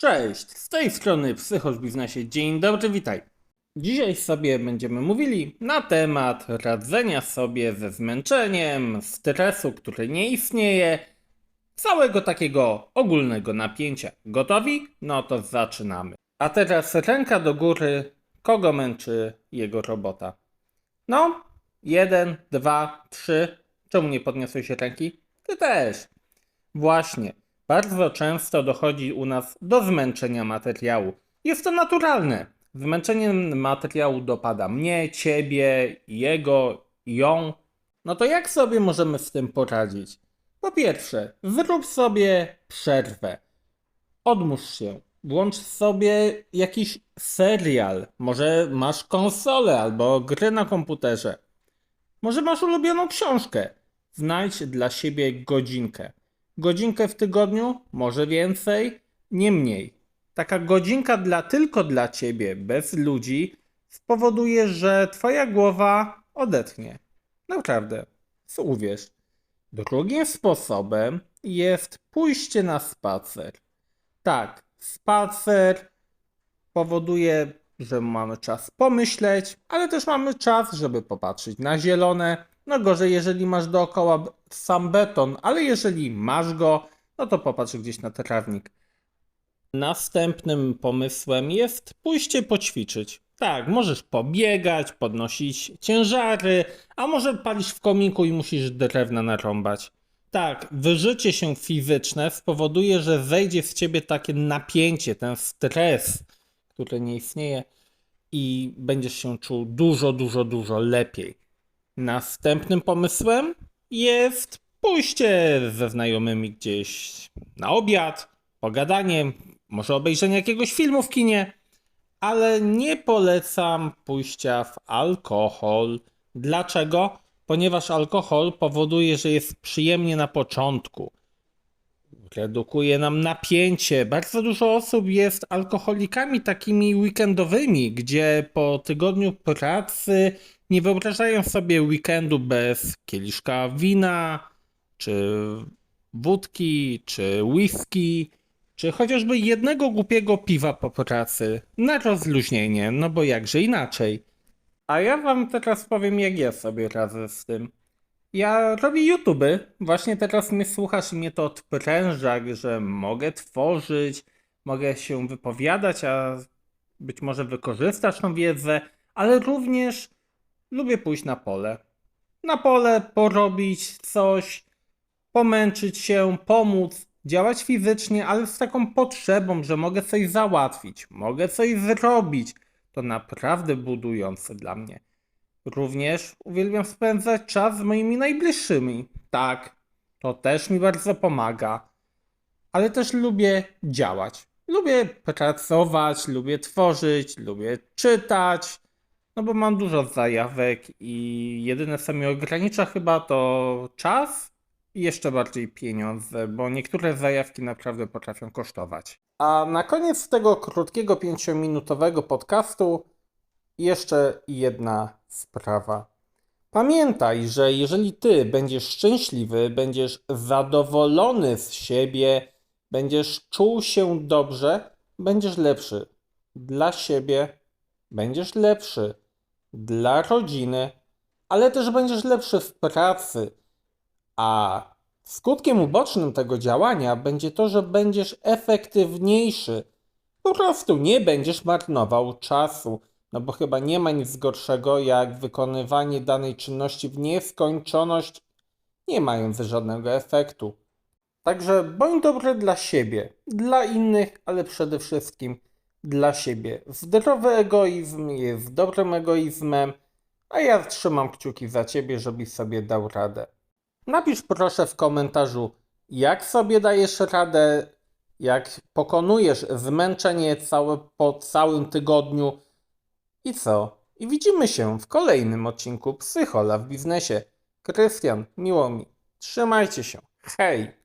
Cześć, z tej strony Psychosz Biznesie. Dzień dobry, witaj. Dzisiaj sobie będziemy mówili na temat radzenia sobie ze zmęczeniem, stresu, który nie istnieje, całego takiego ogólnego napięcia. Gotowi? No to zaczynamy. A teraz ręka do góry, kogo męczy jego robota? No, jeden, dwa, trzy. Czemu nie podniosłeś ręki? Ty też. Właśnie. Bardzo często dochodzi u nas do zmęczenia materiału. Jest to naturalne. Zmęczenie materiału dopada mnie, ciebie, jego, ją. No to jak sobie możemy z tym poradzić? Po pierwsze, zrób sobie przerwę. Odmórz się. Włącz sobie jakiś serial. Może masz konsolę albo gry na komputerze. Może masz ulubioną książkę. Znajdź dla siebie godzinkę. Godzinkę w tygodniu, może więcej, nie mniej. Taka godzinka dla tylko dla ciebie, bez ludzi, spowoduje, że twoja głowa odetchnie. Naprawdę, uwierz. Drugim sposobem jest pójście na spacer. Tak, spacer powoduje, że mamy czas pomyśleć, ale też mamy czas, żeby popatrzeć na zielone. No gorzej, jeżeli masz dookoła sam beton, ale jeżeli masz go, no to popatrz gdzieś na trawnik. Następnym pomysłem jest pójście poćwiczyć. Tak, możesz pobiegać, podnosić ciężary, a może palisz w kominku i musisz drewna narąbać. Tak, wyżycie się fizyczne spowoduje, że zejdzie z ciebie takie napięcie, ten stres, który nie istnieje i będziesz się czuł dużo, dużo, dużo lepiej. Następnym pomysłem jest pójście ze znajomymi gdzieś na obiad, pogadanie, może obejrzenie jakiegoś filmu w kinie, ale nie polecam pójścia w alkohol. Dlaczego? Ponieważ alkohol powoduje, że jest przyjemnie na początku. Redukuje nam napięcie. Bardzo dużo osób jest alkoholikami takimi weekendowymi, gdzie po tygodniu pracy nie wyobrażają sobie weekendu bez kieliszka wina, czy wódki, czy whisky, czy chociażby jednego głupiego piwa po pracy na rozluźnienie, no bo jakże inaczej. A ja wam teraz powiem, jak ja sobie radzę z tym. Ja robię YouTube. Właśnie teraz mnie słuchasz i mnie to odpręża, że mogę tworzyć, mogę się wypowiadać, a być może wykorzystasz tą wiedzę, ale również lubię pójść na pole. Na pole porobić coś, pomęczyć się, pomóc, działać fizycznie, ale z taką potrzebą, że mogę coś załatwić, mogę coś zrobić. To naprawdę budujące dla mnie. Również uwielbiam spędzać czas z moimi najbliższymi. Tak, to też mi bardzo pomaga. Ale też lubię działać. Lubię pracować, lubię tworzyć, lubię czytać. No bo mam dużo zajawek i jedyne co mnie ogranicza chyba to czas i jeszcze bardziej pieniądze, bo niektóre zajawki naprawdę potrafią kosztować. A na koniec tego krótkiego pięciominutowego podcastu jeszcze jedna sprawa. Pamiętaj, że jeżeli ty będziesz szczęśliwy, będziesz zadowolony z siebie, będziesz czuł się dobrze, będziesz lepszy dla siebie, będziesz lepszy dla rodziny, ale też będziesz lepszy w pracy. A skutkiem ubocznym tego działania będzie to, że będziesz efektywniejszy. Po prostu nie będziesz marnował czasu. No bo chyba nie ma nic gorszego jak wykonywanie danej czynności w nieskończoność, nie mając żadnego efektu. Także bądź dobry dla siebie, dla innych, ale przede wszystkim dla siebie. Zdrowy egoizm jest dobrym egoizmem, a ja trzymam kciuki za ciebie, żebyś sobie dał radę. Napisz proszę w komentarzu, jak sobie dajesz radę, jak pokonujesz zmęczenie całe po całym tygodniu i co? I widzimy się w kolejnym odcinku Psychola w biznesie. Krystian, miło mi. Trzymajcie się. Hej!